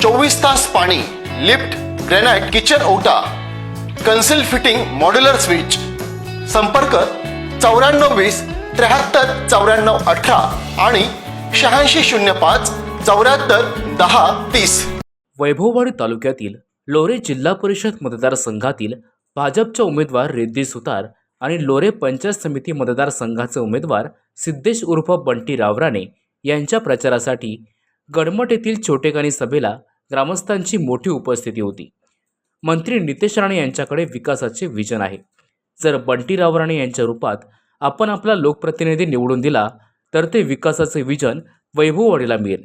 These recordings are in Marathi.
चोवीस तास पाणी लिफ्ट ग्रेनाइट किचन ओटा कन्सिल फिटिंग मॉड्युलर स्विच. संपर्क चौऱ्याण्णव वीस त्र्याहत्तर चौऱ्याण्णव अठरा आणि शहाऐंशी शून्य पाच चौऱ्याहत्तर दहा तीस. वैभववाडी तालुक्यातील लोरे जिल्हा परिषद मतदारसंघातील भाजपच्या उमेदवार रिद्धी सुतार आणि लोरे पंचायत समिती मतदारसंघाचे उमेदवार सिद्धेश उर्फ बंटी रावराणे यांच्या प्रचारासाठी गडमट येथील छोटेखानी सभेला ग्रामस्थांची मोठी उपस्थिती होती. मंत्री नितेश राणे यांच्याकडे विकासाचे विजन आहे. जर बंटी रावराणे यांच्या रूपात आपण आपला लोकप्रतिनिधी निवडून दिला तर ते विकासाचे विजन वैभववाडीला मिळेल.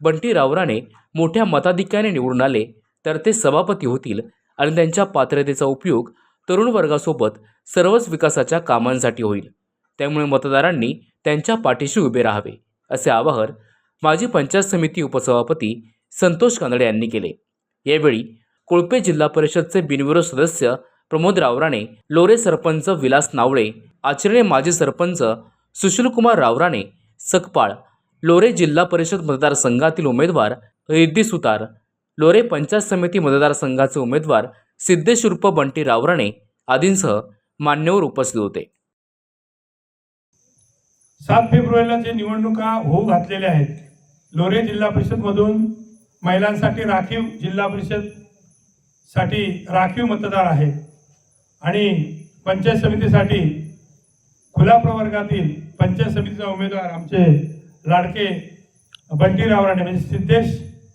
बंटी रावराणे मोठ्या मताधिक्याने निवडून आले तर ते सभापती होतील आणि त्यांच्या पात्रतेचा उपयोग तरुण वर्गासोबत सर्वच विकासाच्या कामांसाठी होईल. त्यामुळे मतदारांनी त्यांच्या पाठीशी उभे राहावे असे आवाहन माजी पंचायत समिती उपसभापती संतोष कानडे यांनी केले. यावेळी कोळपे जिल्हा परिषदचे बिनविरोध सदस्य प्रमोद रावराणे लोरे सरपंच विलास नावळे आचरणे माजी सरपंच सुशीलकुमार रावराणे सकपाळ लोरे जिल्हा परिषद मतदारसंघातील उमेदवार रिद्धी सुतार लोरे पंचायत समिती मतदारसंघाचे उमेदवार सिद्धेश बंटी रावराणे आदींसह मान्यवर उपस्थित होते. सात फेब्रुवारीला जे निवडणुका होऊ घातलेल्या आहेत लोरे जिल्हा परिषदमधून महिलांसाठी राखीव जिल्हा परिषदसाठी राखीव मतदार आहेत आणि पंचायत समितीसाठी खुला प्रवर्गातील पंचायत समितीचा उमेदवार आमचे लाडके बंटी रावराणे म्हणजे सिद्धेश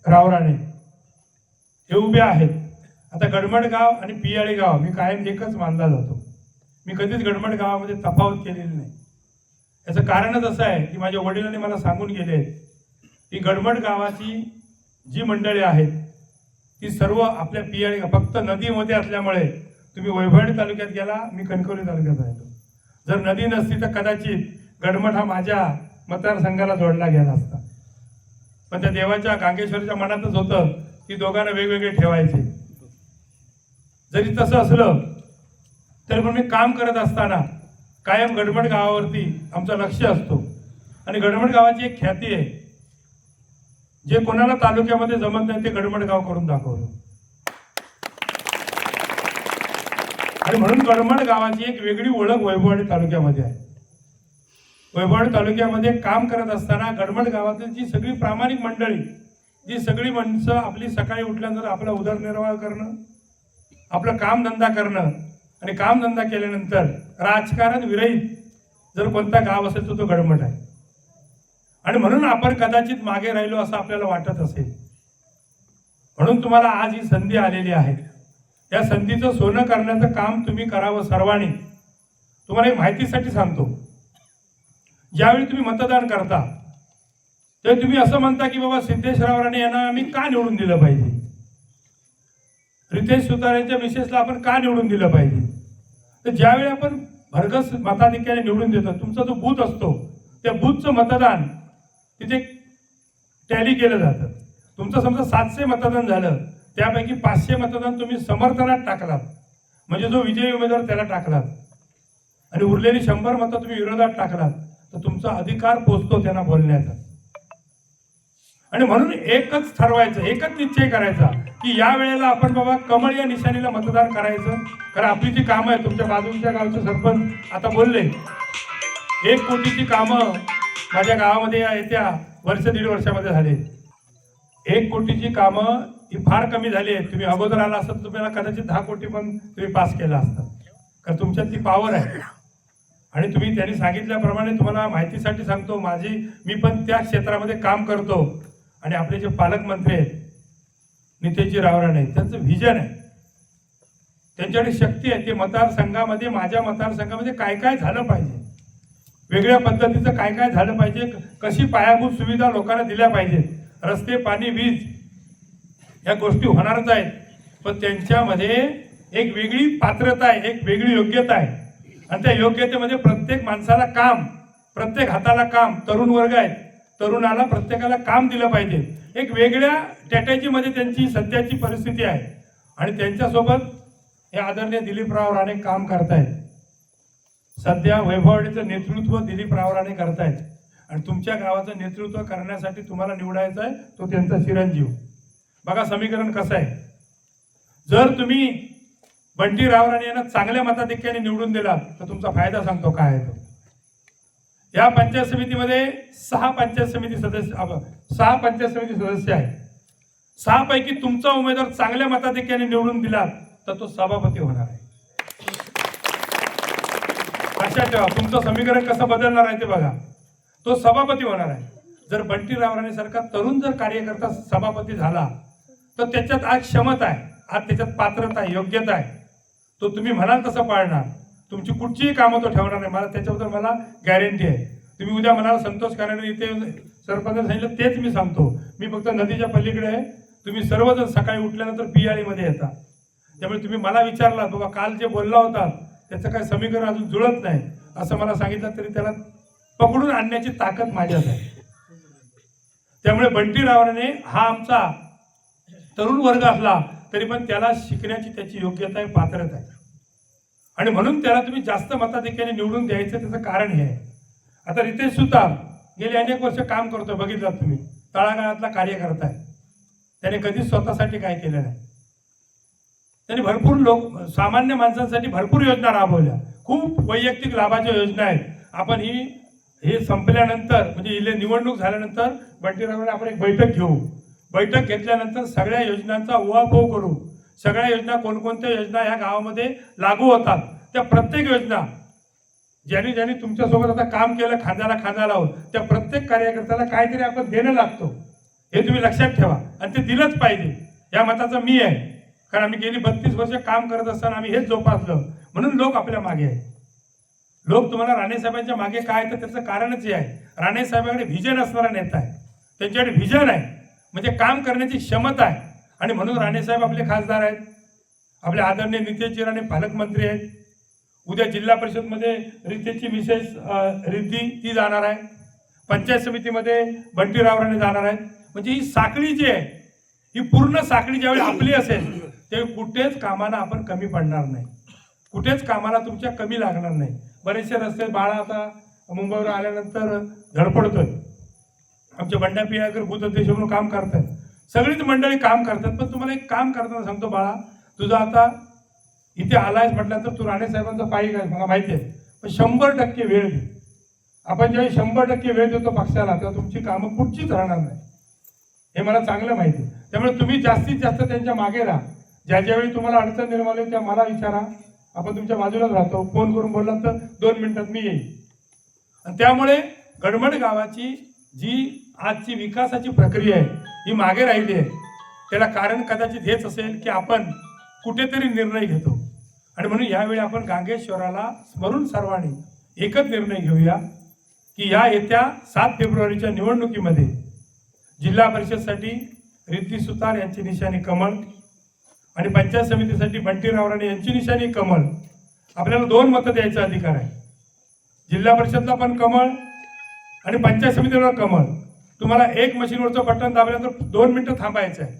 रावराणे हे उभे आहेत. आता गडमड गाव आणि पियाळी गाव मी कायम एकच मानला जातो. मी कधीच गडमड गावामध्ये तफावत केलेली नाही. याचं कारणच असं आहे की माझ्या वडिलांनी मला सांगून गेले की गडमड गावाची जी मंडळी आहेत ती सर्व आपल्या पियाळी फक्त नदीमध्ये असल्यामुळे तुम्ही वैभवणी तालुक्यात गेला मी कणकवली तालुक्यात राहिलो जर नदी नसती तर कदाचित गडमड हा माझ्या मतदारसंघाला जोडला गेला असता. पण त्या देवाच्या गांगेश्वरच्या मनातच होतं की दोघांना वेगवेगळे ठेवायचे. जरी तसं असलं तरी पण मी काम करत असताना कायम गडमड गावावरती आमचं लक्ष असतो. आणि गडमड गावाची एक ख्याती आहे जे कोणाला तालुक्यामध्ये जमत नाही ते गडमडगाव करून दाखवलं. आणि म्हणून गडमड गावाची एक वेगळी ओळख वैभववाडी तालुक्यामध्ये आहे. वैभववाडी तालुक्यामध्ये काम करत असताना गडमड गावातील जी सगळी प्रामाणिक मंडळी जी सगळी माणसं आपली सकाळी उठल्यानंतर आपला उदरनिर्वाह करणं आपलं कामधंदा करणं आणि कामधंदा केल्यानंतर राजकारण विरहित जर कोणता गाव असेल तर तो गडमट आहे. आणि म्हणून आपण कदाचित मागे राहिलो असं आपल्याला वाटत असेल. म्हणून तुम्हाला आज ही संधी आलेली आहे. या संधीचं सोनं करण्याचं काम तुम्ही करावं सर्वांनी. तुम्हाला एक माहितीसाठी सांगतो. ज्यावेळी तुम्ही मतदान करता ते तुम्ही असं म्हणता की बाबा सिद्धेश्वराव राणे यांना आम्ही का निवडून दिलं पाहिजे? रितेश सुतार यांच्या मिसेसला आपण का निवडून दिलं पाहिजे? तर ज्यावेळी आपण भरघस मताधिक्याने निवडून देतो तुमचा जो बूथ असतो त्या बूथचं मतदान तिथे टॅली केलं जातं. तुमचं समजा सातशे मतदान झालं त्यापैकी पाचशे मतदान तुम्ही समर्थनात टाकलात. म्हणजे जो विजयी उमेदवार त्याला टाकलात. आणि उरलेली शंभर मतं तुम्ही विरोधात टाकलात तर तुमचा अधिकार पोचतो त्यांना बोलण्याचा. आणि म्हणून एकच ठरवायचं एकच निश्चय करायचा की या वेळेला आपण बाबा कमळ या निशाणीला मतदान करायचं. कारण आपली जी कामं आहेत तुमच्या बाजूच्या गावचे सरपंच आता बोलले एक कोटीची कामं माझ्या गावामध्ये या येत्या वर्ष दीड वर्षामध्ये झाले. एक कोटीची कामं ही फार कमी झाली आहेत. तुम्ही अगोदर आला असता तर तुम्हाला कदाचित दहा कोटी पण तुम्ही पास केला असता. कारण तुमच्यात ती पॉवर आहे. आणि तुम्ही त्यांनी सांगितल्याप्रमाणे तुम्हाला माहितीसाठी सांगतो माझी मी पण त्या क्षेत्रामध्ये काम करतो. आणि आपले जे पालकमंत्री आहेत नितेशजी रावराणे त्यांचं व्हिजन आहे. त्यांच्याकडे शक्ती आहे. ते मतदारसंघामध्ये माझ्या मतदारसंघामध्ये काय काय झालं पाहिजे? वेगळ्या पद्धतीचं काय काय झालं पाहिजे कशी पायाभूत सुविधा लोकांना दिल्या पाहिजेत? रस्ते पाणी वीज या गोष्टी होणारच आहेत. पण त्यांच्यामध्ये एक वेगळी पात्रता आहे एक वेगळी योग्यता आहे. आणि त्या योग्यतेमध्ये प्रत्येक माणसाला काम प्रत्येक हाताला काम तरुण वर्ग आहेत. तरुणाला प्रत्येकाला काम दिलं पाहिजे. एक वेगळ्या स्ट्रॅटेजीमध्ये त्यांची सध्याची परिस्थिती आहे. आणि त्यांच्यासोबत हे आदरणीय दिलीपराव राणे काम करतायत. सध्या वैभववाडीचं नेतृत्व दिलीप रावराणे करतायत. आणि तुमच्या गावाचं नेतृत्व करण्यासाठी तुम्हाला निवडायचं आहे तो त्यांचा चिरंजीव. बघा समीकरण कसं आहे. जर तुम्ही बंटी रावराणे यांना चांगल्या मताधिक्याने निवडून दिला तर तुमचा फायदा सांगतो काय आहे तो. या पंचायत समितीमध्ये सहा पंचायत समिती सदस्य सहा पंचायत समिती सदस्य आहे सहा पैकी तुमचा उमेदवार चांगल्या मताधिक्याने निवडून दिला तर तो सभापती होणार आहे. लक्षात ठेवा तुमचं समीकरण कसं बदलणार आहे ते बघा. तो सभापती होणार आहे. जर बंटी रावराणे सारखा तरुण जर कार्यकर्ता सभापती झाला तर त्याच्यात आज क्षमता आहे आज त्याच्यात पात्रता आहे योग्यता आहे. तो तुम्ही म्हणाल तसं पाळणार. तुमची कुठचीही कामं तो ठेवणार नाही. मला त्याच्याबद्दल मला गॅरंटी आहे. तुम्ही उद्या म्हणाल संतोष कराने इथे सरपंच सांगितलं तेच मी सांगतो. मी फक्त नदीच्या पलीकडे आहे. तुम्ही सर्वजण सकाळी उठल्यानंतर पियाळीमध्ये येता. त्यामुळे तुम्ही मला विचारला बाबा काल जे बोलला होता त्याचं काय समीकरण अजून जुळत नाही. असं मला सांगितलं तरी त्याला पकडून आणण्याची ताकद माझ्यात आहे. त्यामुळे बंटीरावाने हा आमचा तरुण वर्ग असला तरी पण त्याला शिकण्याची त्याची योग्यता आहे पात्रता आहे. आणि म्हणून त्याला तुम्ही जास्त मताधिक्याने निवडून द्यायचं त्याचं कारण हे आहे. आता रितेश सुतार गेली अनेक वर्ष काम करतोय बघितलं तुम्ही. तळागाळातला कार्यकर्ता आहे. त्याने कधीच स्वतःसाठी काय केलं नाही. त्यांनी भरपूर लोक सामान्य माणसांसाठी भरपूर योजना राबवल्या. खूप वैयक्तिक लाभाच्या योजना आहेत. आपण ही हे संपल्यानंतर म्हणजे इले निवडणूक झाल्यानंतर बंटीरावने आपण एक बैठक घेऊ. बैठक घेतल्यानंतर सगळ्या योजनांचा उहापोह करू. सगळ्या योजना कोणकोणत्या योजना ह्या गावामध्ये लागू होतात. त्या प्रत्येक योजना ज्यांनी ज्यांनी तुमच्यासोबत आता काम केलं खांद्याला खांदा लावून त्या प्रत्येक कार्यकर्त्याला काहीतरी आपण देणं लागतो. हे तुम्ही लक्षात ठेवा. आणि ते दिलंच पाहिजे. या मताचा मी आहे. कारण आम्ही गेली बत्तीस वर्ष काम करत असताना आम्ही हेच जोपासलं. म्हणून लोक आपल्या मागे आहे लोक तुम्हाला राणेसाहेबांच्या मागे काय तर त्याचं कारणच हे आहे. राणेसाहेबांकडे व्हिजन असणारा नेता आहे. त्यांच्याकडे व्हिजन आहे. म्हणजे काम करण्याची क्षमता आहे. आणि म्हणून राणेसाहेब आपले खासदार आहेत. आपले आदरणीय नितेशजी राणे पालकमंत्री आहेत. उद्या जिल्हा परिषदमध्ये रितेशची मिसेस रिद्धी ती जाणार आहे. पंचायत समितीमध्ये बंटीराव राणे जाणार आहेत. म्हणजे ही साखळी जी आहे ही पूर्ण साखळी ज्यावेळी आपली असेल ते कुठेच कामाला आपण कमी पडणार नाही. कुठेच कामाला तुमच्या कमी लागणार नाही. बरेचसे रस्ते बाळा आता मुंबईवर आल्यानंतर धडपडतोय. आमचे बंड्या पियाकर भूत अध्यक्ष म्हणून काम करतात सगळीच मंडळी काम करतात पण तुम्हाला एक काम करताना सांगतो बाळा तुझं आता इथे आलायस म्हटल्यानंतर तू राणे साहेबांचा पायी काय मला माहिती आहे. पण शंभर टक्के वेळ दे. आपण ज्यावेळी शंभर टक्के वेळ देतो पक्षाला तेव्हा तुमची कामं कुठचीच राहणार नाही. हे मला चांगलं माहिती आहे. त्यामुळे तुम्ही जास्तीत जास्त त्यांच्या मागे राहा. ज्या ज्यावेळी तुम्हाला अडचण निर्माण होईल त्या मला विचारा. आपण तुमच्या बाजूलाच राहतो. फोन करून बोललात तर दोन मिनिटात मी येईल आणि त्यामुळे गडमड गावाची जी आजची विकासाची प्रक्रिया आहे ही मागे राहिली आहे. त्याला कारण कदाचित हेच असेल की आपण कुठेतरी निर्णय घेतो. आणि म्हणून यावेळी आपण गांगेश्वराला स्मरून सर्वांनी एकच निर्णय घेऊया की या येत्या सात फेब्रुवारीच्या निवडणुकीमध्ये जिल्हा परिषदसाठी रिद्धी सुतार यांची निशाणी कमळ आणि पंचायत समितीसाठी बंटीराव राणे यांची निशाणी कमळ. आपल्याला दोन मतं द्यायचा अधिकार आहे. जिल्हा परिषदला पण कमळ आणि पंचायत समितीला कमळ. तुम्हाला एक मशीनवरचं बटन दाबल्यानंतर दोन मिनटं थांबायचं आहे.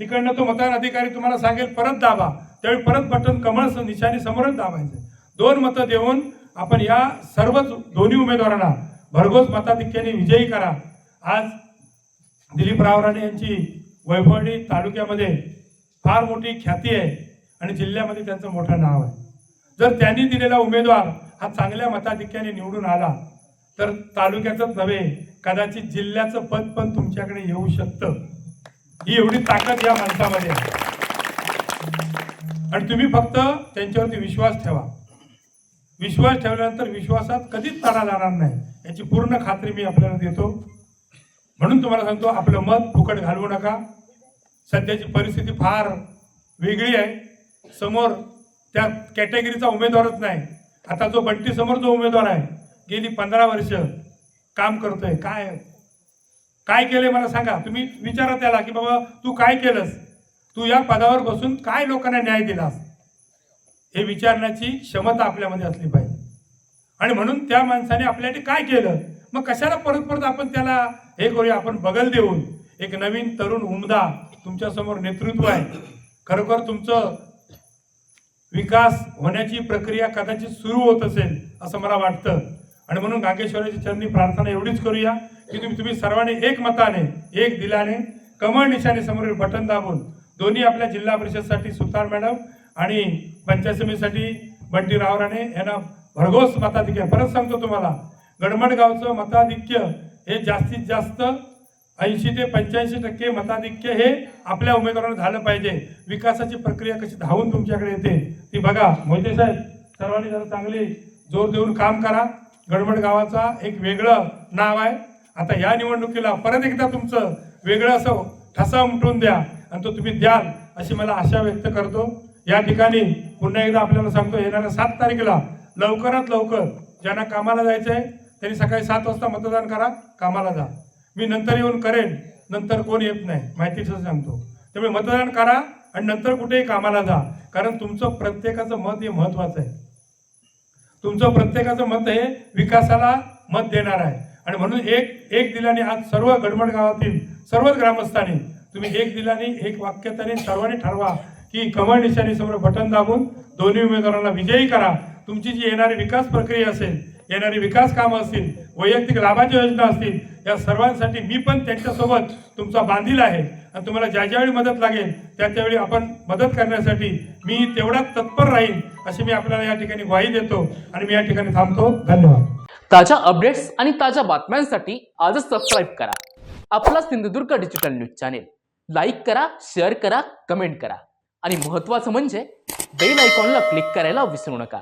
तिकडनं तो मतदान अधिकारी तुम्हाला सांगेल परत दाबा. त्यावेळी परत बटन कमळ निशाणी समोरच दाबायचं दोन मतं देऊन आपण या सर्वच दोन्ही उमेदवारांना भरघोस मताधिक्याने विजयी करा. आज दिलीप रावराणे यांची वैभवणी तालुक्यामध्ये फार मोठी ख्याती आहे आणि जिल्ह्यामध्ये त्यांचं मोठं नाव आहे. जर त्यांनी दिलेला उमेदवार हा चांगल्या मताधिक्याने निवडून आला तर तालुक्याचंच नव्हे कदाचित जिल्ह्याचं पद पण तुमच्याकडे येऊ शकतं. ही एवढी ताकद या माणसामध्ये आहे. आणि तुम्ही फक्त त्यांच्यावरती विश्वास ठेवा. विश्वास ठेवल्यानंतर विश्वासात कधीच तडा जाणार नाही. याची पूर्ण खात्री मी आपल्याला देतो. म्हणून तुम्हाला सांगतो आपलं मत फुकट घालवू नका. सध्याची परिस्थिती फार वेगळी आहे. समोर त्या कॅटेगरीचा उमेदवारच नाही. आता जो बंटीसमोर जो उमेदवार आहे गेली पंधरा वर्ष काम करतोय. काय काय केलंय मला सांगा. तुम्ही विचारा त्याला की बाबा तू काय केलंस? तू या पदावर बसून काय लोकांना न्याय दिलास? हे विचारण्याची क्षमता आपल्यामध्ये असली पाहिजे. आणि म्हणून त्या माणसाने आपल्यासाठी काय केलं? मग कशाला परत परत आपण त्याला हे करूया आपण बगल देऊन एक नवीन तरुण उमदा तुमच्यासमोर नेतृत्व आहे. खरोखर तुमचं विकास होण्याची प्रक्रिया कदाचित सुरू होत असेल असं मला वाटतं. आणि म्हणून गांगेश्वराची चरणी प्रार्थना एवढीच करूया की तुम्ही तुम्ही सर्वांनी एक मताने एक दिलाने कमळ निशाने समोरील बटन दाबून दोन्ही आपल्या जिल्हा परिषदसाठी सुतार मॅडम आणि पंचायत समितीसाठी बंटी रावराणे यांना भरघोस मताधिक्य परत सांगतो तुम्हाला गडमडगावचं मताधिक्य हे जास्तीत जास्त ऐंशी ते पंच्याऐंशी टक्के मताधिक्य हे आपल्या उमेदवारांना झालं पाहिजे. विकासाची प्रक्रिया कशी धावून तुमच्याकडे येते ती बघा. मोहिते साहेब सर्वांनी जरा चांगली जोर देऊन काम करा. गडमड गावाचा एक वेगळं नाव आहे. आता या निवडणुकीला परत एकदा तुमचं वेगळं असं ठसा उमटून द्या आणि तो तुम्ही द्याल अशी मला आशा व्यक्त करतो. या ठिकाणी पुन्हा एकदा आपल्याला सांगतो येणाऱ्या सात तारखेला लवकरात लवकर ज्यांना कामाला जायचं आहे त्यांनी सकाळी सात वाजता मतदान करा कामाला जा. मी नंतर येऊन करेन नंतर कोण येत नाही माहितीचं सांगतो. त्यामुळे मतदान करा आणि नंतर कुठेही कामाला जा कारण तुमचं प्रत्येकाचं मत हे महत्वाचं आहे. तुमचं प्रत्येकाचं मत हे विकासाला मत देणार आहे. आणि म्हणून एक एक दिलाने आज सर्व गडमड गावातील सर्वच ग्रामस्थांनी तुम्ही एक दिलाने एक वाक्यताने सर्वांनी ठरवा की कमळ निशाणी समोर बटन दाबून दोन्ही उमेदवारांना विजयी करा. तुमची जी येणारी विकास प्रक्रिया असेल येणारी विकास कामं असतील वैयक्तिक लाभाच्या योजना असतील या सर्वांसाठी मी पण त्यांच्यासोबत तुमचा बांधील आहे. आणि तुम्हाला ज्या ज्यावेळी मदत लागेल त्या त्यावेळी आपण मदत करण्यासाठी मी तेवढाच तत्पर राहील अशी मी आपल्याला या ठिकाणी ग्वाही देतो आणि मी या ठिकाणी थांबतो. धन्यवाद. ताज्या अपडेट्स आणि ताज्या बातम्यांसाठी आजच सबस्क्राईब करा. आपला Sindhudurg digital news channel like करा शेअर करा कमेंट करा. आणि महत्त्वाचं म्हणजे बेल आयकॉनला क्लिक करायला विसरू नका.